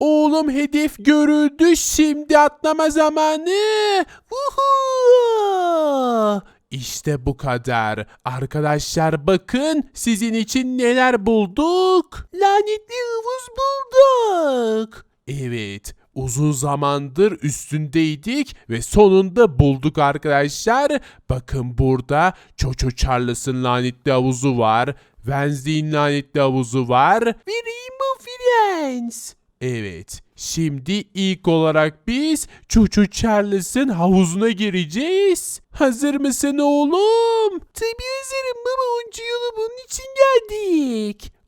Oğlum hedef görüldü şimdi atlama zamanı. Vuhu! İşte bu kadar. Arkadaşlar bakın sizin için neler bulduk. Lanetli havuz bulduk. Evet uzun zamandır üstündeydik ve sonunda bulduk arkadaşlar. Bakın burada Çoço Charles'ın lanetli havuzu var. Wednesday'in lanetli havuzu var. Ve Rainbow Friends. Evet. Şimdi ilk olarak biz Çuçu Charles'ın havuzuna gireceğiz. Hazır mısın oğlum? Tabii hazırım baba onca yolu bunun için geldik.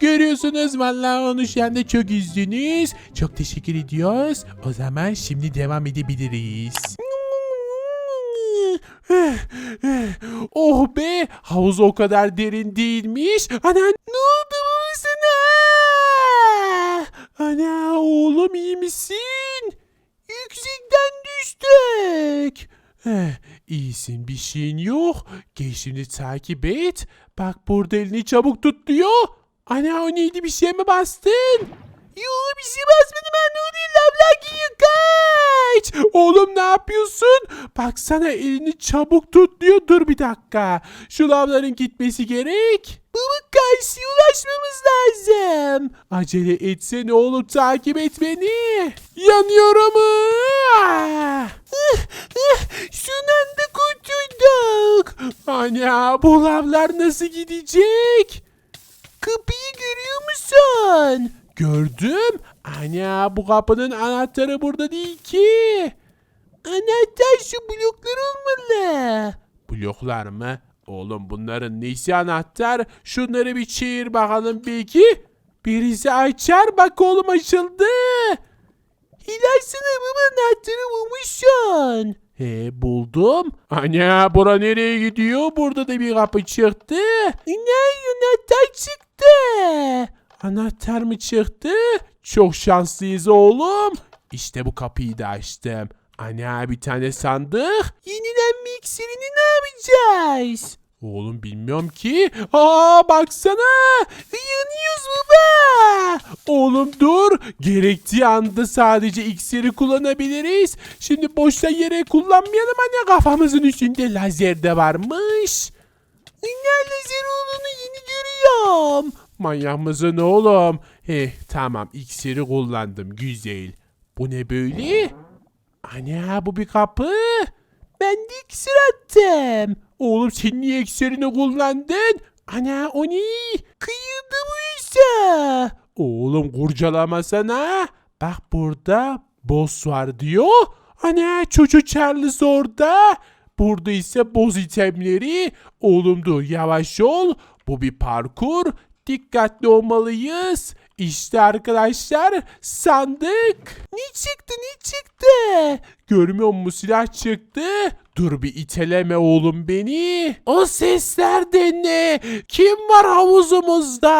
Görüyorsunuz vallahi onu şu anda çok üzdünüz. Çok teşekkür ediyoruz. O zaman şimdi devam edebiliriz. oh be havuz o kadar derin değilmiş. Ana ne oldu babasına? Ana oğlum iyi misin? Yüksekten düştük. Eh, iyisin bir şeyin yok. Gel şimdi takip et. Bak burada elini çabuk tut diyor. Ana o neydi bir şey mi bastın? Yok bir şey basmadım ben o değil abla kaç. Oğlum ne yapıyorsun? Baksana elini çabuk tut diyor. Dur bir dakika. Şu lavların gitmesi gerek. Baba karşıya ulaşmamız lazım. Acele etsene oğlum takip et beni. Yanıyorum. Son anda kurtulduk. Ana bu lavlar nasıl gidecek? Kapıyı görüyor musun? Gördüm. Ana bu kapının anahtarı burada değil ki. Anahtar şu bloklar olmalı. Bloklar mı? Oğlum bunların nesi anahtar? Şunları bir çevir bakalım belki. Birisi açar bak oğlum açıldı. Hilal baba anahtarı bulmuşsun. He buldum. Ana bura nereye gidiyor? Burada da bir kapı çıktı. Ne anahtar çıktı. Anahtar mı çıktı? Çok şanslıyız oğlum. İşte bu kapıyı da açtım. Ana bir tane sandık. Yenilenme iksirini ne yapacağız? Oğlum bilmiyorum ki. Aa baksana. Yanıyoruz baba. Oğlum dur. Gerektiği anda sadece iksiri kullanabiliriz. Şimdi boşta yere kullanmayalım. Hani kafamızın üstünde lazer de varmış. Ne lazer olduğunu görüyorum. Manyak mısın oğlum? Heh tamam iksiri kullandım güzel. Bu ne böyle? Ana bu bir kapı. Ben de iksir attım. Oğlum sen niye iksirini kullandın? Ana o ne? Kıyıldı bu ise. Oğlum kurcalamasana. Bak burada boss var diyor. Ana çocuk Charles orada. Burada ise boz itemleri. Oğlum yavaş ol. Bu bir parkur. Dikkatli olmalıyız. İşte arkadaşlar sandık. Ne çıktı ne çıktı? Görmüyor musun silah çıktı. Dur bir iteleme oğlum beni. O sesler de ne? Kim var havuzumuzda?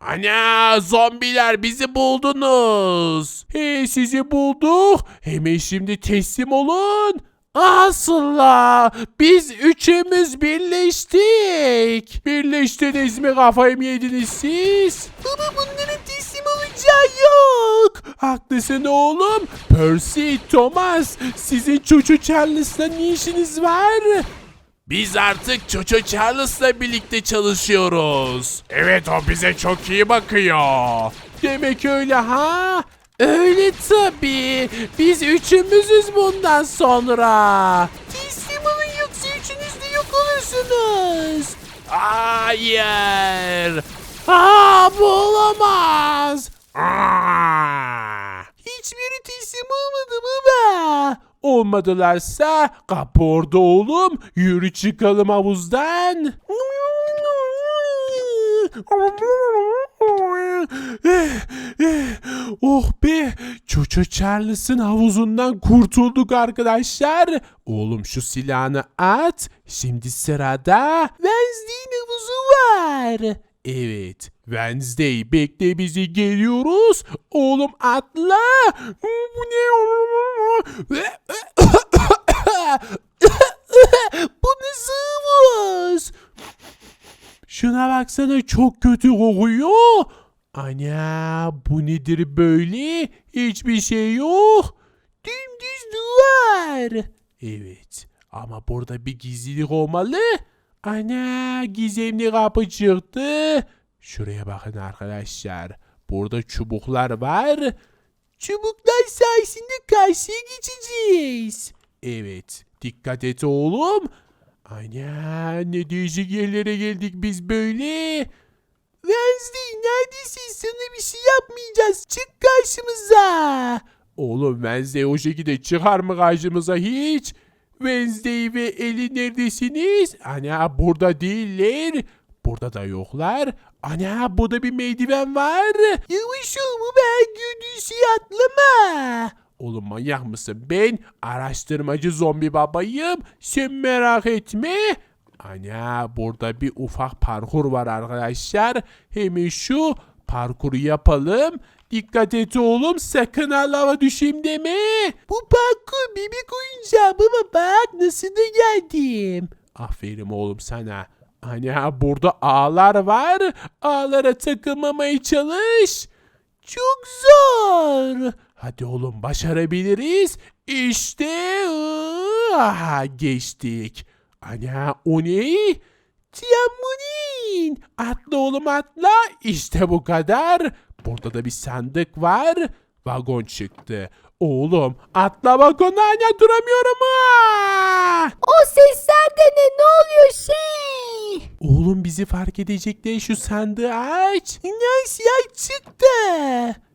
Ana zombiler bizi buldunuz. He sizi bulduk. Hemen şimdi teslim olun. Asla biz üçümüz birleştik. Birleştiniz mi kafayı mı yediniz siz? Baba bunların teslim olacağı yok. Haklısın oğlum. Percy, Thomas sizin Çoço Charles'la ne işiniz var? Biz artık Çoço Charles'la birlikte çalışıyoruz. Evet o bize çok iyi bakıyor. Demek öyle ha? Öyle tabii. Biz üçümüzüz bundan sonra. Teslim olun yoksa üçünüz de yok olursunuz. Hayır. Aa bu olamaz. Aa. Hiçbiri teslim olmadı baba. Olmadılarsa kapı orada oğlum. Yürü çıkalım havuzdan. Oh be. Çoço Charles'ın havuzundan kurtulduk arkadaşlar. Oğlum şu silahını at. Şimdi sırada Wednesday'in havuzu var. Evet. Wednesday bekle bizi geliyoruz. Oğlum atla. Bu ne? Bu nasıl havuz? Şuna baksana çok kötü kokuyor. Ana bu nedir böyle? Hiçbir şey yok. Dümdüz duvar. Evet ama burada bir gizlilik olmalı. Ana gizemli kapı çıktı. Şuraya bakın arkadaşlar. Burada çubuklar var. Çubuklar sayesinde karşıya geçeceğiz. Evet dikkat et oğlum. Ana ne değişik yerlere geldik biz böyle. Wednesday neredesin? Sana bir şey yapmayacağız. Çık karşımıza. Oğlum Wednesday o şekilde çıkar mı karşımıza hiç? Wednesday ve Eli neredesiniz? Ana burada değiller. Burada da yoklar. Ana burada bir merdiven var. Yavaş ol bu ben gördüğün şeyi atlama. Oğlum manyak mısın? Ben araştırmacı zombi babayım. Sen merak etme. Ana burada bir ufak parkur var arkadaşlar. Hemen şu parkuru yapalım. Dikkat et oğlum sakın lava düşeyim deme. Bu parkur bebek oyuncağı ama bak nasıl da geldim. Aferin oğlum sana. Ana burada ağlar var. Ağlara takılmamaya çalış. Çok zor. Hadi oğlum başarabiliriz. İşte aha, geçtik. Ana o ne? Trambolin. Atla oğlum atla. İşte bu kadar. Burada da bir sandık var. Vagon çıktı. Oğlum atla vagona ana duramıyorum ha. O sesler de ne? Ne oluyor şey? Oğlum bizi fark edecekler şu sandığı aç. Nasıl ya çıktı?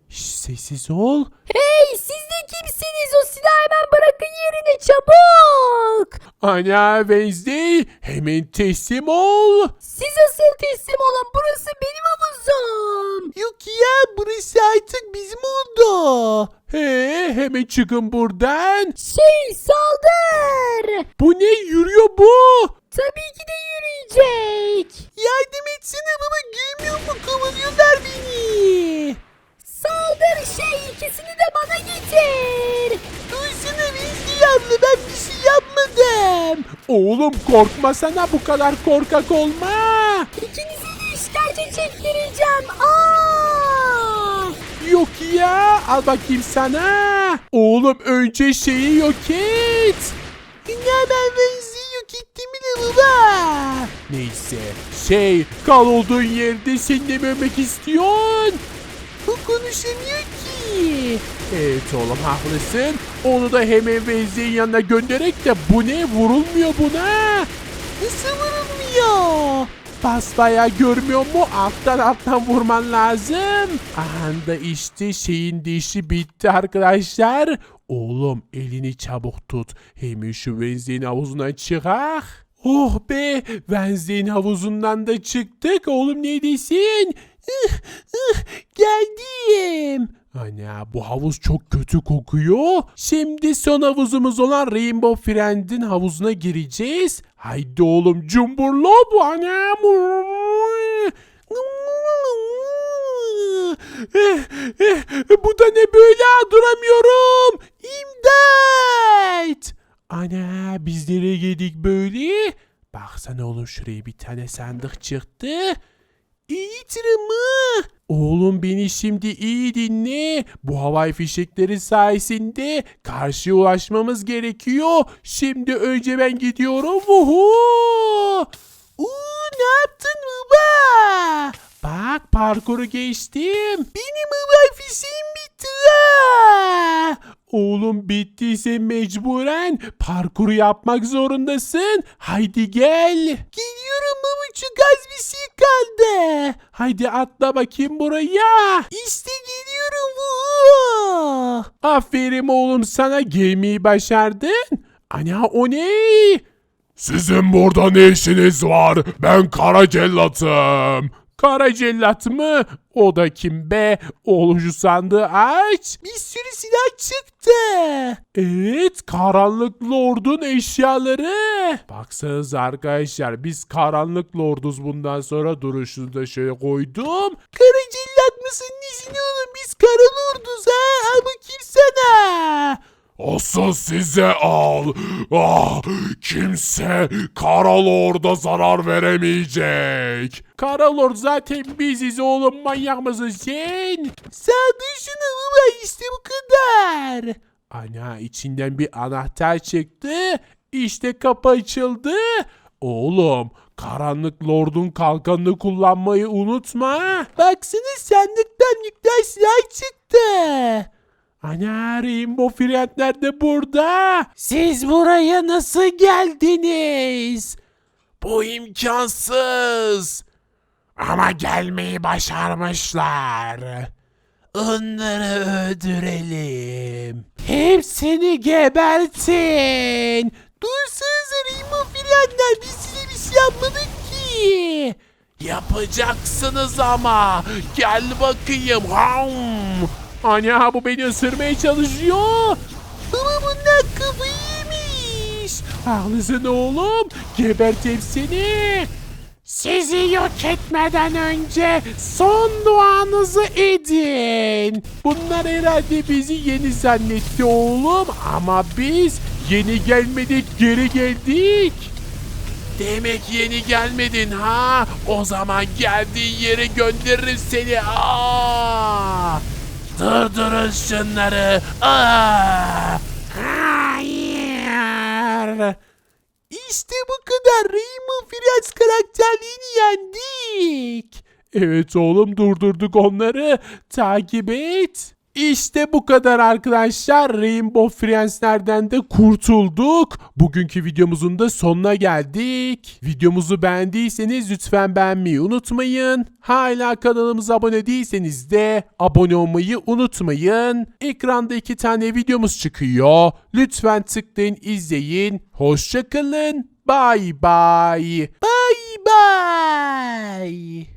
Şş, sessiz ol. Hey siz de kimsiniz? O silahı hemen bırakın yerine çabuk. Ana Wednesday hemen teslim ol. Siz asıl teslim olun. Burası benim havuzum. Yok ya burası artık bizim oldu. He hemen çıkın buradan. Şey saldır. Bu ne yürüyor bu? Tabii ki de yürüyecek. Yardım etsene baba görmüyor mu kovalıyorlar beni. Saldır şey ikisini de bana getir. Duysana Wednesday abla ben bir şey yapmadım. Oğlum korkmasana bu kadar korkak olma. İkinizi de işkence çektireceğim. Aa! Yok ya al bakayım sana. Oğlum önce şeyi yok et. Ya ben Wednesday'i yok ettim bile baba. Neyse şey kal olduğun yerde sen de istiyorsun? Bu konuşamıyor ki. Evet oğlum haklısın. Onu da hemen Wednesday'in yanına göndererek de bu ne vurulmuyor buna. Nasıl vurulmuyor? Basbaya görmüyor mu? Alttan alttan vurman lazım. Aha da işte şeyin dişi bitti arkadaşlar. Oğlum elini çabuk tut. Hemen şu Wednesday'in havuzuna çıkak. Oh be Wednesday'in havuzundan da çıktık. Oğlum neredesin? Ih, ih, Geldim. Ana bu havuz çok kötü kokuyor. Şimdi son havuzumuz olan Rainbow Friend'in havuzuna gireceğiz. Haydi oğlum cumburla bu anam. Eh, eh, Bu da ne böyle duramıyorum. İmdat. Ana biz nereye geldik böyle? Baksana oğlum şuraya bir tane sandık çıktı. İyi mı? Oğlum beni şimdi iyi dinle. Bu havai fişekleri sayesinde karşıya ulaşmamız gerekiyor. Şimdi önce ben gidiyorum. Uhu! Uuu ne yaptın baba? Bak parkuru geçtim. Benim havai fişeğim Oğlum bittiyse mecburen parkuru yapmak zorundasın. Haydi gel. Geliyorum baba çok az bir şey kaldı. Haydi atla bakayım buraya. İşte geliyorum. Vuhu! Aferin oğlum sana gelmeyi başardın. Ana o ne? Sizin burada ne işiniz var? Ben kara cellatım. Kara cellat mı? O da kim be? Oğlum şu sandığı aç. Bir sürü silah çıktı. Evet karanlık lordun eşyaları. Baksanız arkadaşlar biz karanlık lorduz bundan sonra duruşunu da şöyle koydum. Kara cellat mısın nesin oğlum biz kara lorduz ha? Al bakayım sana. Asıl size al. Ah, kimse Kara Lord'a zarar veremeyecek. Kara Lord zaten biziz oğlum manyak mısın sen? Sağ şunu baba işte bu kadar. Ana içinden bir anahtar çıktı. İşte kapı açıldı. Oğlum karanlık lordun kalkanını kullanmayı unutma. Baksana sandıktan yükler silah çıktı. Ana Rainbow Friendler de burada. Siz buraya nasıl geldiniz? Bu imkansız. Ama gelmeyi başarmışlar. Onları öldürelim. Hepsini gebertin. Dursanız Rainbow Friendler biz size bir şey yapmadık ki. Yapacaksınız ama. Gel bakayım. Ham. Ana bu beni ısırmaya çalışıyor. Ama bunlar kafayı yemiş. Haklısın oğlum. Gebert hepsini. Sizi yok etmeden önce son duanızı edin. Bunlar herhalde bizi yeni zannetti oğlum ama biz yeni gelmedik geri geldik. Demek yeni gelmedin ha? O zaman geldiğin yere gönderirim seni. Aa! Durdurun şunları. Hayır. İşte bu kadar. Raymond Firenze karakterliğini yendik. Evet oğlum durdurduk onları. Takip et. İşte bu kadar arkadaşlar. Rainbow Friends'lerden de kurtulduk. Bugünkü videomuzun da sonuna geldik. Videomuzu beğendiyseniz lütfen beğenmeyi unutmayın. Hala kanalımıza abone değilseniz de abone olmayı unutmayın. Ekranda iki tane videomuz çıkıyor. Lütfen tıklayın izleyin. Hoşçakalın. Bye bye. Bye bye.